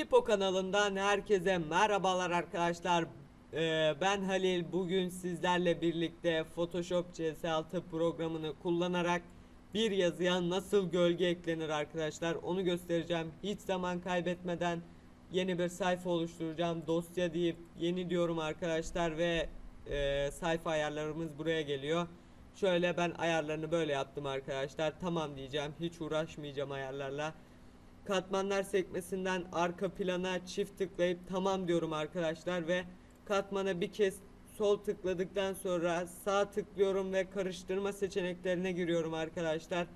Tipo kanalından herkese merhabalar arkadaşlar. Ee, ben Halil. Bugün sizlerle birlikte Photoshop CS6 programını kullanarak bir yazıya nasıl gölge eklenir arkadaşlar onu göstereceğim. Hiç zaman kaybetmeden yeni bir sayfa oluşturacağım. Dosya deyip yeni diyorum arkadaşlar ve e, sayfa ayarlarımız buraya geliyor. Şöyle ben ayarlarını böyle yaptım arkadaşlar. Tamam diyeceğim. Hiç uğraşmayacağım ayarlarla. Katmanlar sekmesinden arka plana çift tıklayıp tamam diyorum arkadaşlar ve katmana bir kez sol tıkladıktan sonra sağ tıklıyorum ve karıştırma seçeneklerine giriyorum arkadaşlar.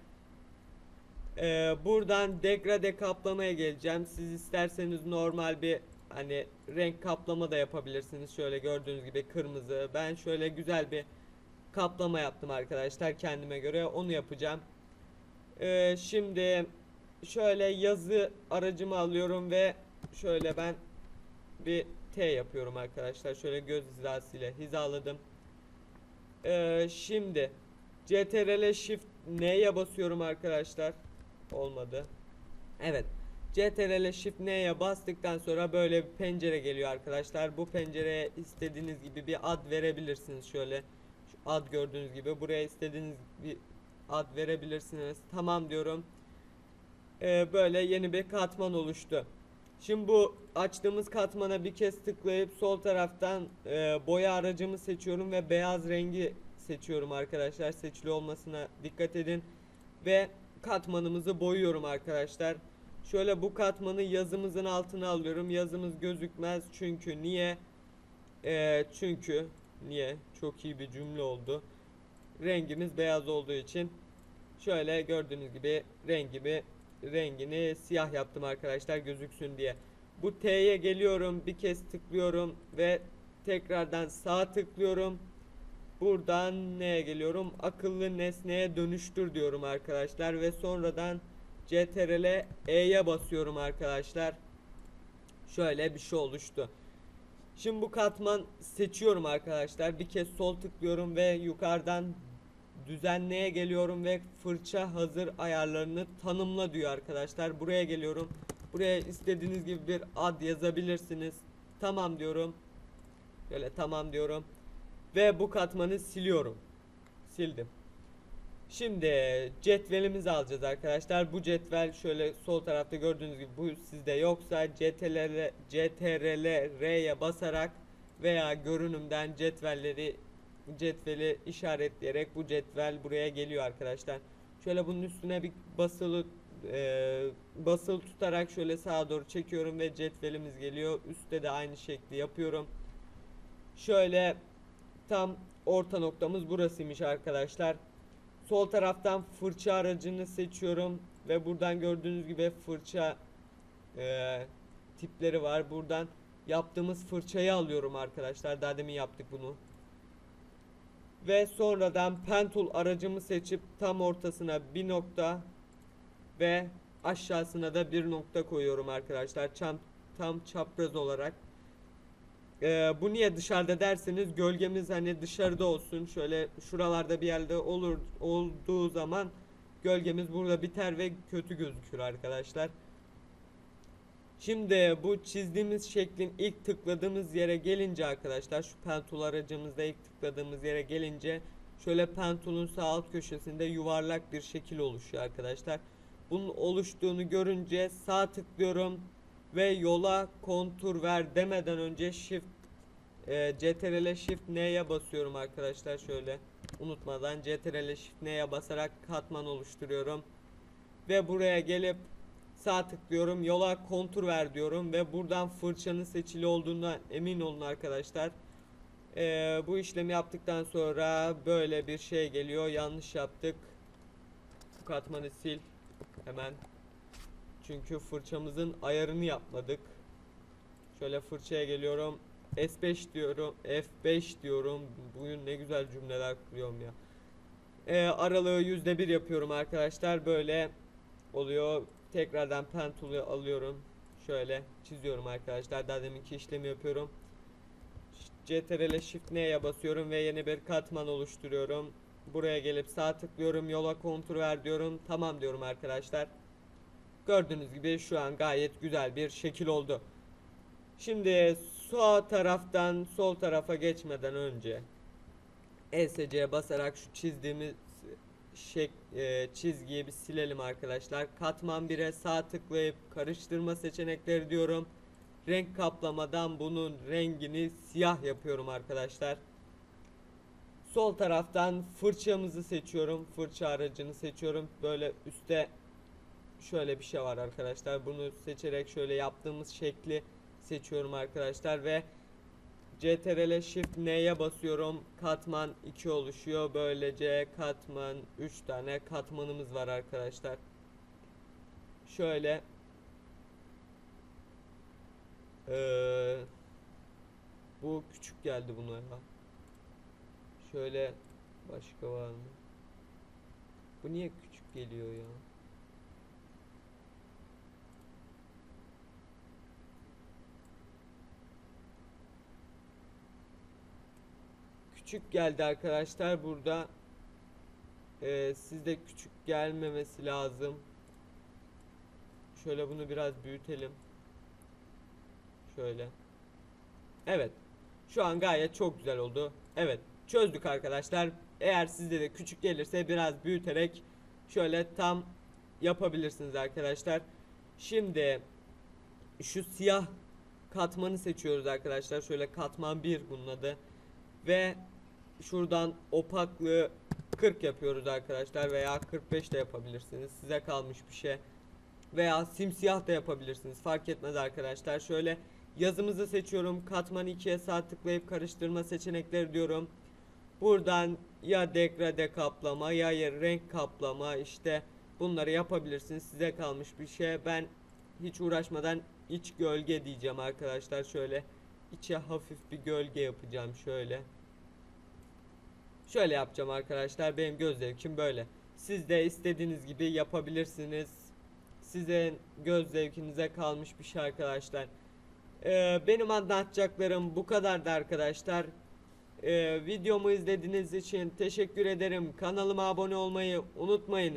Ee, buradan degrade kaplamaya geleceğim. Siz isterseniz normal bir hani renk kaplama da yapabilirsiniz. Şöyle gördüğünüz gibi kırmızı. Ben şöyle güzel bir kaplama yaptım arkadaşlar kendime göre. Onu yapacağım. Ee, şimdi şöyle yazı aracımı alıyorum ve şöyle ben bir T yapıyorum arkadaşlar. Şöyle göz hizasıyla hizaladım. Ee, şimdi CTRL Shift N'ye basıyorum arkadaşlar. Olmadı. Evet. CTRL Shift N'ye bastıktan sonra böyle bir pencere geliyor arkadaşlar. Bu pencereye istediğiniz gibi bir ad verebilirsiniz. Şöyle şu ad gördüğünüz gibi buraya istediğiniz bir ad verebilirsiniz. Tamam diyorum. Ee, böyle yeni bir katman oluştu. Şimdi bu açtığımız katmana bir kez tıklayıp sol taraftan e, boya aracımı seçiyorum ve beyaz rengi seçiyorum arkadaşlar. Seçili olmasına dikkat edin. Ve katmanımızı boyuyorum arkadaşlar. Şöyle bu katmanı yazımızın altına alıyorum. Yazımız gözükmez çünkü niye? Ee, çünkü niye? Çok iyi bir cümle oldu. Rengimiz beyaz olduğu için şöyle gördüğünüz gibi rengimi rengini siyah yaptım arkadaşlar gözüksün diye. Bu T'ye geliyorum bir kez tıklıyorum ve tekrardan sağ tıklıyorum. Buradan neye geliyorum? Akıllı nesneye dönüştür diyorum arkadaşlar ve sonradan CTRL E'ye basıyorum arkadaşlar. Şöyle bir şey oluştu. Şimdi bu katman seçiyorum arkadaşlar. Bir kez sol tıklıyorum ve yukarıdan düzenleye geliyorum ve fırça hazır ayarlarını tanımla diyor arkadaşlar. Buraya geliyorum. Buraya istediğiniz gibi bir ad yazabilirsiniz. Tamam diyorum. Böyle tamam diyorum. Ve bu katmanı siliyorum. Sildim. Şimdi cetvelimizi alacağız arkadaşlar. Bu cetvel şöyle sol tarafta gördüğünüz gibi bu sizde yoksa CTRL CTRL R'ye basarak veya görünümden cetvelleri cetveli işaretleyerek bu cetvel buraya geliyor arkadaşlar. Şöyle bunun üstüne bir basılı e, basılı tutarak şöyle sağa doğru çekiyorum ve cetvelimiz geliyor. Üstte de aynı şekli yapıyorum. Şöyle tam orta noktamız burasıymış arkadaşlar. Sol taraftan fırça aracını seçiyorum ve buradan gördüğünüz gibi fırça e, tipleri var. Buradan yaptığımız fırçayı alıyorum arkadaşlar. Daha demin yaptık bunu. Ve sonradan pen aracımı seçip tam ortasına bir nokta ve aşağısına da bir nokta koyuyorum arkadaşlar. Çam, tam çapraz olarak. Ee, bu niye dışarıda derseniz gölgemiz hani dışarıda olsun. Şöyle şuralarda bir yerde olur olduğu zaman gölgemiz burada biter ve kötü gözükür arkadaşlar. Şimdi bu çizdiğimiz şeklin ilk tıkladığımız yere gelince arkadaşlar şu pentul aracımızda ilk tıkladığımız yere gelince şöyle pentulun sağ alt köşesinde yuvarlak bir şekil oluşuyor arkadaşlar. Bunun oluştuğunu görünce sağ tıklıyorum ve yola kontur ver demeden önce shift e, CTRL shift N'ye basıyorum arkadaşlar şöyle unutmadan CTRL shift N'ye basarak katman oluşturuyorum ve buraya gelip sağ tıklıyorum yola kontur ver diyorum ve buradan fırçanın seçili olduğuna emin olun arkadaşlar. Ee, bu işlemi yaptıktan sonra böyle bir şey geliyor. Yanlış yaptık. Bu katmanı sil hemen. Çünkü fırçamızın ayarını yapmadık. Şöyle fırçaya geliyorum. S5 diyorum F5 diyorum. Bugün ne güzel cümleler kuruyorum ya. Ee, aralığı yüzde bir yapıyorum arkadaşlar. Böyle oluyor tekrardan pen tool'u alıyorum. Şöyle çiziyorum arkadaşlar. Daha deminki işlemi yapıyorum. CTRL Shift N'ye basıyorum ve yeni bir katman oluşturuyorum. Buraya gelip sağ tıklıyorum yola kontur ver diyorum. Tamam diyorum arkadaşlar. Gördüğünüz gibi şu an gayet güzel bir şekil oldu. Şimdi sağ taraftan sol tarafa geçmeden önce ESC'ye basarak şu çizdiğimiz şek, e, çizgiyi bir silelim arkadaşlar. Katman 1'e sağ tıklayıp karıştırma seçenekleri diyorum. Renk kaplamadan bunun rengini siyah yapıyorum arkadaşlar. Sol taraftan fırçamızı seçiyorum. Fırça aracını seçiyorum. Böyle üstte şöyle bir şey var arkadaşlar. Bunu seçerek şöyle yaptığımız şekli seçiyorum arkadaşlar ve CTRL Shift N'ye basıyorum. Katman 2 oluşuyor. Böylece katman 3 tane katmanımız var arkadaşlar. Şöyle Ee, bu küçük geldi buna ya. Şöyle başka var mı? Bu niye küçük geliyor ya? Küçük geldi arkadaşlar burada. Ee, sizde küçük gelmemesi lazım. Şöyle bunu biraz büyütelim. Şöyle. Evet. Şu an gayet çok güzel oldu. Evet. Çözdük arkadaşlar. Eğer sizde de küçük gelirse biraz büyüterek şöyle tam yapabilirsiniz arkadaşlar. Şimdi şu siyah katmanı seçiyoruz arkadaşlar. Şöyle katman 1 bunun adı. Ve şuradan opaklığı 40 yapıyoruz arkadaşlar veya 45 de yapabilirsiniz. Size kalmış bir şey. Veya simsiyah da yapabilirsiniz. Fark etmez arkadaşlar. Şöyle yazımızı seçiyorum. Katman 2'ye sağ tıklayıp karıştırma seçenekleri diyorum. Buradan ya degrade kaplama ya renk kaplama işte bunları yapabilirsiniz. Size kalmış bir şey. Ben hiç uğraşmadan iç gölge diyeceğim arkadaşlar. Şöyle içe hafif bir gölge yapacağım şöyle. Şöyle yapacağım arkadaşlar. Benim göz zevkim böyle. Siz de istediğiniz gibi yapabilirsiniz. Sizin göz zevkinize kalmış bir şey arkadaşlar. Ee, benim anlatacaklarım bu kadardı arkadaşlar. Ee, videomu izlediğiniz için teşekkür ederim. Kanalıma abone olmayı unutmayınız.